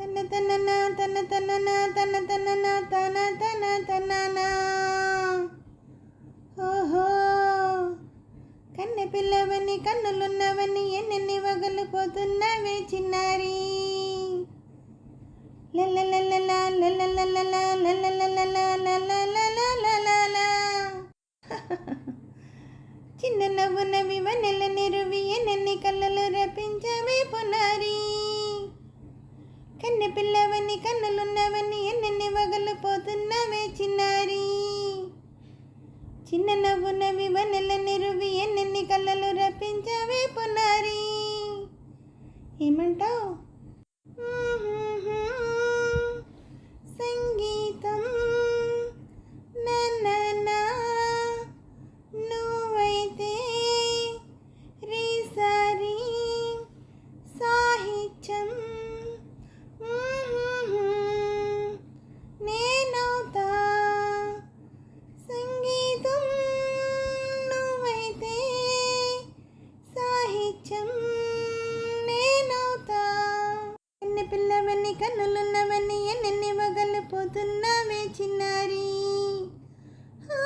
తన తనన తన తనన తన తనన తన తన తనన ఓహో కన్నె పిల్లవని కన్నులున్నవని ఎన్నెన్ని వగలు పోతున్నవే చిన్నారి చిన్న నవ్వు నవ్వి చిన్న వనెల నిరువి ఎన్నెన్ని కళ్ళలు చిన్న పిల్లవని కన్నులున్నవని ఎన్నెన్ని వగలు పోతున్నవే చిన్నారి? చిన్న నవ్వునవి వనెల నిరువి ఎన్నెన్ని కళ్ళలు రప్పించవే పునారి? ఏమంటావు? సాహిత్యం నేనవుతా ఎన్ని పిల్లవన్నీ కన్నులున్నవన్నీ ఎన్ని వగలు పోతున్నావే చిన్నారి. ఆ,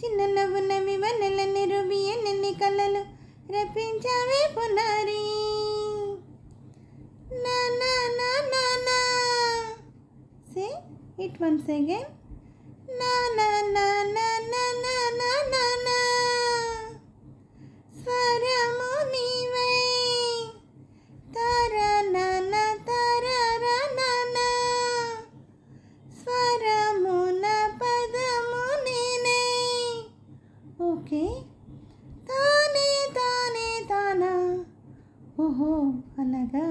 చిన్న నవ్వునవి వన్నెల నిరువి ఎన్ని కళ్ళలు రప్పించావే పునారి. నా నా నా నా నా. సే ఇట్ వన్స్ అగైన్ నా నా నా నా. ఓహో అలాగా?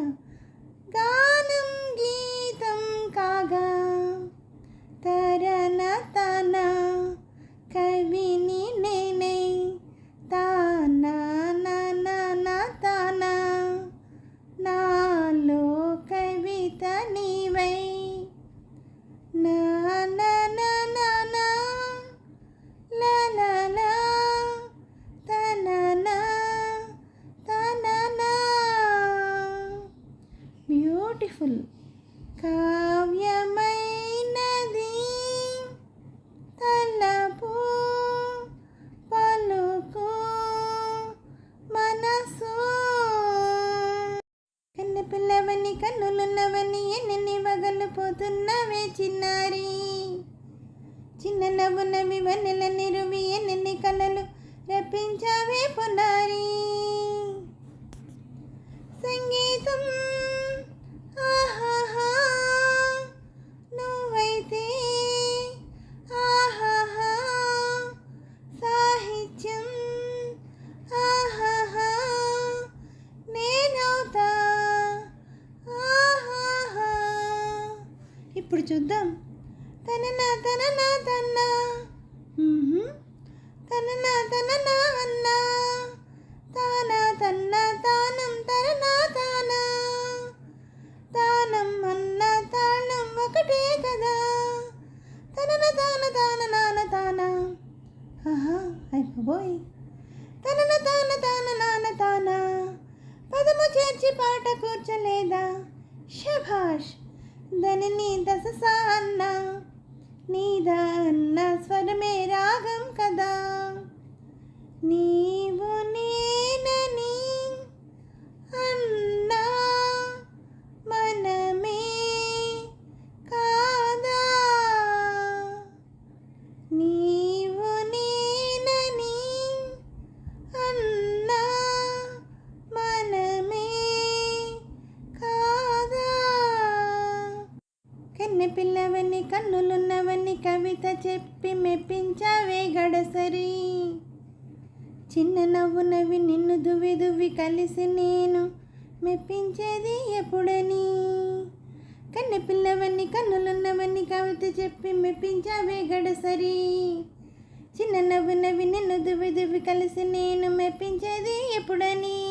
కన్నులున్నవని ఎన్ని పగలు పోతున్నావే చిన్నారి. చిన్న నవ్వు నవ్వి వన్నెలన్నీ ఇప్పుడు చూద్దాం. తననా తననా తన్నా. తననా తననా అన్నా. తానా తన్నా తానం తరనా తానా. తానం అన్న తాళం ఒకటే కదా. తనన తాన తాన నాన తానా. ఆహా అయిపోబోయ్ తనన తాన తాన నాన తానా. పదము చేర్చి పాట కూర్చలేదా? శభాష్. దని దశ సా అన్న నీదా అన్న స్వరమే రాగం కదా. చిన్న పిల్లవని కన్నులున్నవని కవిత చెప్పి మెప్పించావే గడసరి. చిన్న నవ్వు నవ్వి నిన్ను దువ్వి దువ్వి కలిసి నేను మెప్పించేది ఎప్పుడని. కన్న పిల్లవని కన్నులున్నవని కవిత చెప్పి మెప్పించావే గడసరి. చిన్న నవ్వునవి నిన్ను దువ్వి దువ్వి కలిసి నేను మెప్పించేది ఎప్పుడని.